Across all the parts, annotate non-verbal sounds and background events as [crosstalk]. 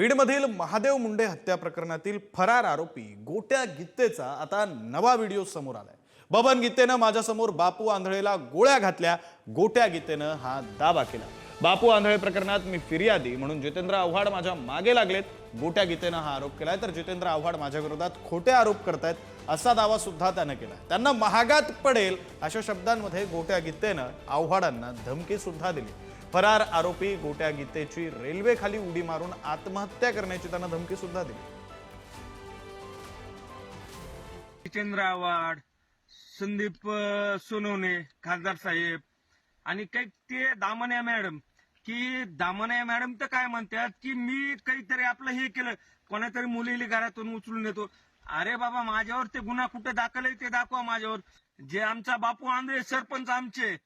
बीडमधील महादेव मुंडे हत्या प्रकरणातील फरार आरोपी गोट्या गित्तेचा आता नवा व्हिडिओ समोर आलाय. बबन गीतेनं माझ्यासमोर बापू आंधळेला गोळ्या घातल्या. गोट्या गीतेनं हा दावा केला. बापू आंधळे प्रकरणात मी फिर्यादी म्हणून जितेंद्र आव्हाड माझ्या मागे लागलेत. गोट्या गीतेनं हा आरोप केलाय तर जितेंद्र आव्हाड माझ्या विरोधात खोटे आरोप करतायत असा दावा सुद्धा त्यानं केला त्यांना महागात पडेल अशा शब्दांमध्ये गोट्या गीतेनं आव्हाडांना धमकी सुद्धा दिली. फरार आरोपी गोट्या गीतेची रेल्वे खाली उडी मारून आत्महत्या करण्याची त्यांना धमकी सुद्धा दिली. जितेंद्र आव्हाड संदीप सोनवणे खासदार साहेब आणि काही ते दामण्या मॅडम की दामण्या मॅडम तर काय म्हणतात की मी काहीतरी आपलं हे केलं कोणातरी मुलीली घरातून उचलून येतो अरे बाबा माझ्यावर ते गुन्हा कुठे दाखल आहे ते दाखवा माझ्यावर. जे आमचा बापू आंधळे सरपंच आमचे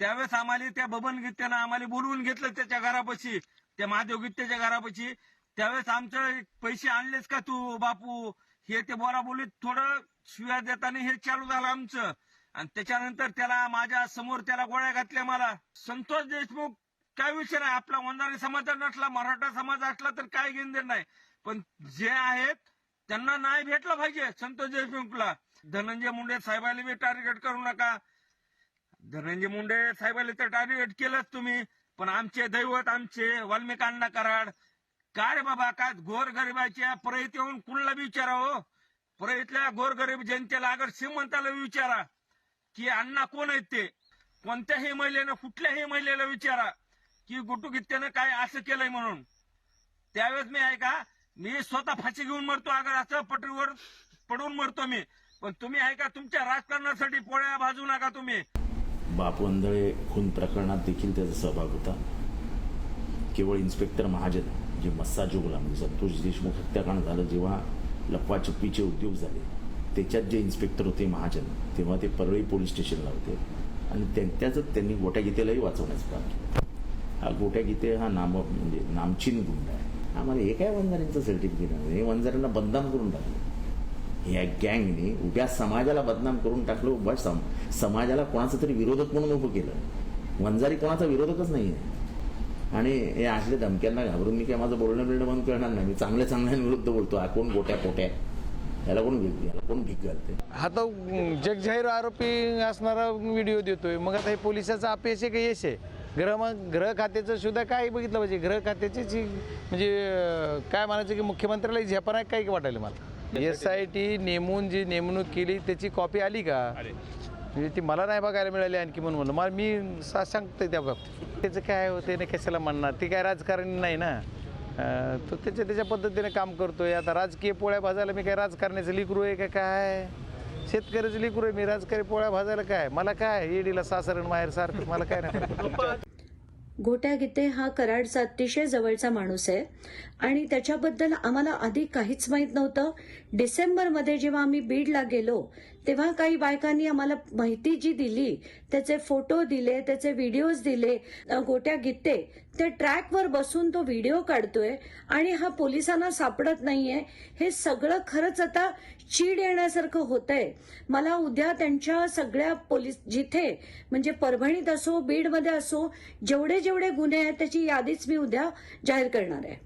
त्यावेळेस आम्हाला त्या बबन गीत्यानं आम्हाला बोलवून घेतलं त्याच्या घरापाशी त्या महादेव गीत्याच्या घरापाशी. त्यावेळेस आमचं पैसे आणलेच का तू बापू? हे ते बोला बोलीत थोडं शिव्या देताना हे चालू झालं आमचं. आणि त्याच्यानंतर त्याला माझ्यासमोर त्याला गोळ्या घातल्या मला. संतोष देशमुख काय विषय नाही आपला वंजारी समाज नसला मराठा समाज असला तर काय घेणं देणार नाही. पण जे आहेत त्यांना नाही भेटलं पाहिजे संतोष देशमुखला. धनंजय मुंडे साहेबाला बी टार्गेट करू नका. धनंजय मुंडे साहेबाला तर टार्गेट केलंच तुम्ही. पण आमचे दैवत आमचे वाल्मिकांना अण्णा कराड. काय रे बाबा काय गोर गरिबाच्या परत येऊन कुणाला बी विचारा हो? परळीतल्या गोरगरीब जनतेला अगर श्रीमंताला विचारा. की अण्णा कोण आहेत ते? कोणत्याही महिलेनं कुठल्याही महिलेला विचारा. की गुटुगित्यानं काय असं केलंय म्हणून. त्यावेळेस मी आहे का मी स्वतः फाशी घेऊन मरतो अगर असं पटरीवर पडून मरतो मी. पण तुम्ही आहे का तुमच्या राजकारणासाठी पोळ्या भाजू नका तुम्ही. बापवंदळे खून प्रकरणात देखील त्याचा सहभाग होता. केवळ इन्स्पेक्टर महाजन जे मस्साजोगला म्हणजे संतोष देशमुख हत्याकांड झालं जेव्हा लपवाछपीचे उद्योग झाले त्याच्यात जे इन्स्पेक्टर होते महाजन तेव्हा ते परळी पोलीस स्टेशनला होते. आणि त्यांच्याच त्यांनी गोट्या गीतेलाही वाचवण्याचं काम केलं. हा गोट्या गीते हा नाम म्हणजे नामचीन गुंड आहे. आम्हाला हे काय वंजाऱ्यांचं सर्टिफिकेट आहे? हे वंजाऱ्यांना बदनाम करून टाकलं. या गँगने उभ्या समाजाला बदनाम करून टाकलं. उभ्या सम समाजाला कोणाचं तरी विरोधक म्हणून उभं केलं. वंजारी कोणाचा विरोधकच नाही आहे. आणि हे असले धमक्यांना घाबरून मी काय माझं बोलणं बिलणं बंद करणार नाही. मी चांगल्या चांगल्यांविरुद्ध बोलतो. हा कोण गोट्या पोट्या? याला कोण भीक याला कोण भीक घालते? हा तो जगजाहीर आरोपी असणारा व्हिडिओ देतोय. मग आता हे पोलिसाचं अपयश आहे का यश आहे? गृह ग्रह खात्याचं सुद्धा काय बघितलं पाहिजे? ग्रह खात्याची म्हणजे काय म्हणायचं की मुख्यमंत्र्याला झेपा आहे काय वाटायला मला? एस आय टी नेमून जी नेमणूक केली त्याची कॉपी आली का? म्हणजे ती मला नाही बघायला मिळाली आणखी म्हणून म्हणलं. मला मी सा सांगतोय त्या बाबतीत. त्याचं काय होतं ना कशाला म्हणणार? ती काय राजकारणी नाही ना? तो त्याच्या त्याच्या पद्धतीने काम करतोय. आता राजकीय पोळ्या भाजायला मी काय राजकारण्याचं लिकरू आहे का काय? शेतकऱ्याचं लिकरू आहे. मी राजकारणी पोळ्या भाजायला काय? मला काय? येडीला सासरण माहेर सारखं मला काय नाही [laughs] घोट्या गीते हा कराडचा अतिशय जवळचा माणूस आहे. आणि त्याच्याबद्दल आम्हाला आधी काहीच माहीत नव्हतं. डिसेंबरमध्ये जेव्हा आम्ही बीडला गेलो तेव्हा काही बायकांनी आम्हाला माहिती जी दिली त्याचे फोटो दिले त्याचे व्हिडिओज दिले गोट्या गीते त्या ट्रॅकवर बसून तो व्हिडिओ काढतोय आणि हा पोलिसांना सापडत नाहीये. हे सगळं खरंच आता चीड येण्यासारखं होतंय. मला उद्या त्यांच्या सगळ्या पोलीस जिथे म्हणजे परभणीत असो बीडमध्ये असो जेवढे जेवढे गुन्हे आहेत त्याची यादीच मी उद्या जाहीर करणार आहे.